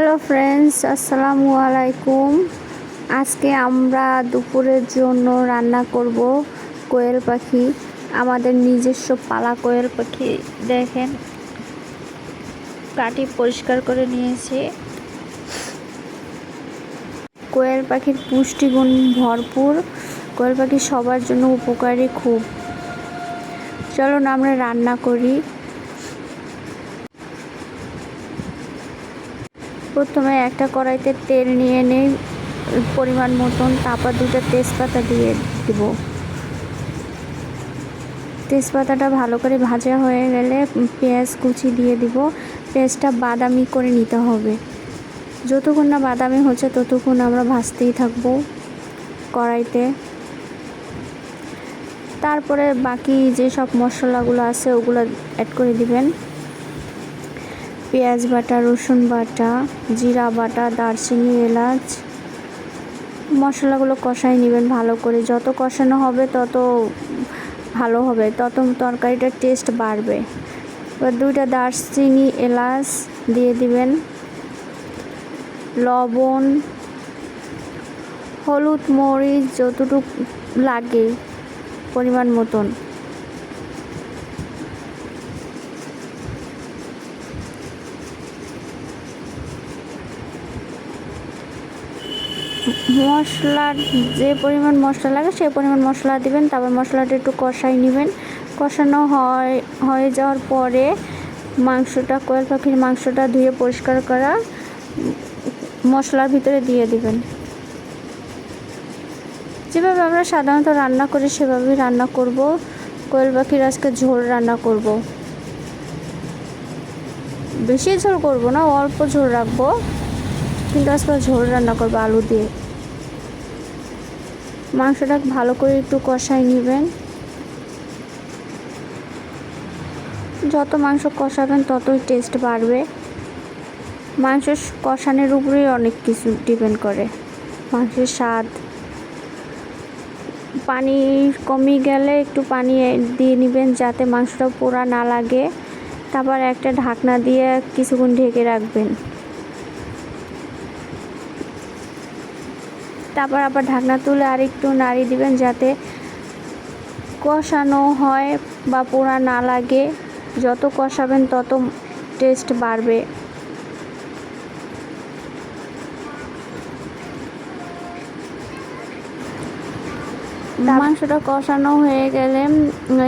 Hello friends আসসালামু আলাইকুম আজকে আমরা দুপুরের জন্য রান্না করব কোয়েল পাখি, আমাদের নিজস্ব পালা কোয়েল পাখি। দেখেন কাটি পরিষ্কার করে নিয়েছি। কোয়েল পাখির পুষ্টিগুণ ভরপুর। কোয়েল পাখি সবার জন্য উপকারী খুব। চলুন আমরা রান্না করি। প্রথমে একটা কড়াইতে তেল নিয়ে নেই, পরিমাণ মতন, তারপর দুটো তেজপাতা দিয়ে দিব। তেজপাতাটা ভালো করে ভাজা হয়ে গেলে পেঁয়াজ কুচি দিয়ে দিব। পেঁয়াজটা বাদামি করে নিতে হবে। যতক্ষণ না বাদামি হচ্ছে, ততক্ষণ আমরা ভাজতেই থাকব কড়াইতে। তারপরে বাকি যে সব মশলাগুলো আছে, ওগুলো অ্যাড করে দিবেন। পেঁয়াজ বাটা, রসুন বাটা, জিরা বাটা, দারচিনি, এলাচ। মশলাগুলো কষাই নেবেন ভালো করে। যত কষানো হবে তত ভালো হবে। তত তরকারিটার টেস্ট বাড়বে। এবার দুইটা দারচিনি, এলাচ দিয়ে দিবেন। লবণ, হলুদ, মরিচ, যতটুকু লাগে, পরিমাণ মতন। মশলার যে পরিমাণ মশলা লাগে সেই পরিমাণ মশলা দিবেন, তারপর মশলাটা একটু কষাই নেবেন। কষানো হয়, হয়ে যাওয়ার পরে মাংসটা, কোয়েল পাখির মাংসটা ধুয়ে পরিষ্কার করা মশলার ভিতরে দিয়ে দিবেন। যেভাবে আমরা সাধারণত রান্না করি, সেভাবেই রান্না করব। কোয়েল পাখির আজকে ঝোল রান্না করব। বেশি ঝোল করব না, অল্প ঝোল রাখব। কিন্তু আজকে ঝোল রান্না করব আলু দিয়ে। মাংসটা ভালো করে একটু কষাই নেবেন। যত মাংস কষাবেন ততই টেস্ট বাড়বে। মাংস কষানোর উপরেই অনেক কিছু ডিপেন্ড করে। মাংসের স্বাদ। পানি কমে গেলে একটু পানি দিয়ে নেবেন যাতে মাংসটা পোড়া না লাগে। তারপর একটা ঢাকনা দিয়ে কিছুক্ষণ ঢেকে রাখবেন। তারপর আবার ঢাকনা তুলে আর একটু নাড়ি দিবেন যাতে কষানো হয় বা পোড়া না লাগে। যত কষাবেন তত টেস্ট বাড়বে। মাংসটা কষানো হয়ে গেলে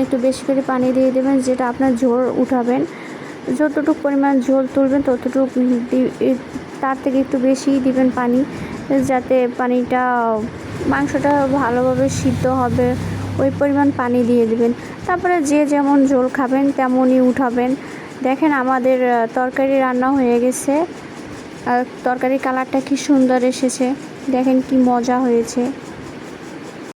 একটু বেশি করে পানি দিয়ে দেবেন যেটা আপনার ঝোল উঠাবেন। যতটুকু পরিমাণ ঝোল তুলবেন ততটুকু তার থেকে একটু বেশিই দিবেন পানি। যাতে পানিটা, মাংসটা ভালোভাবে সিদ্ধ হবে, ওই পরিমাণ পানি দিয়ে দেবেন। তারপরে যে যেমন ঝোল খাবেন, তেমনই উঠাবেন। দেখেন আমাদের তরকারি রান্না হয়ে গেছে। তরকারির কালারটা কি সুন্দর এসেছে। দেখেন কি মজা হয়েছে।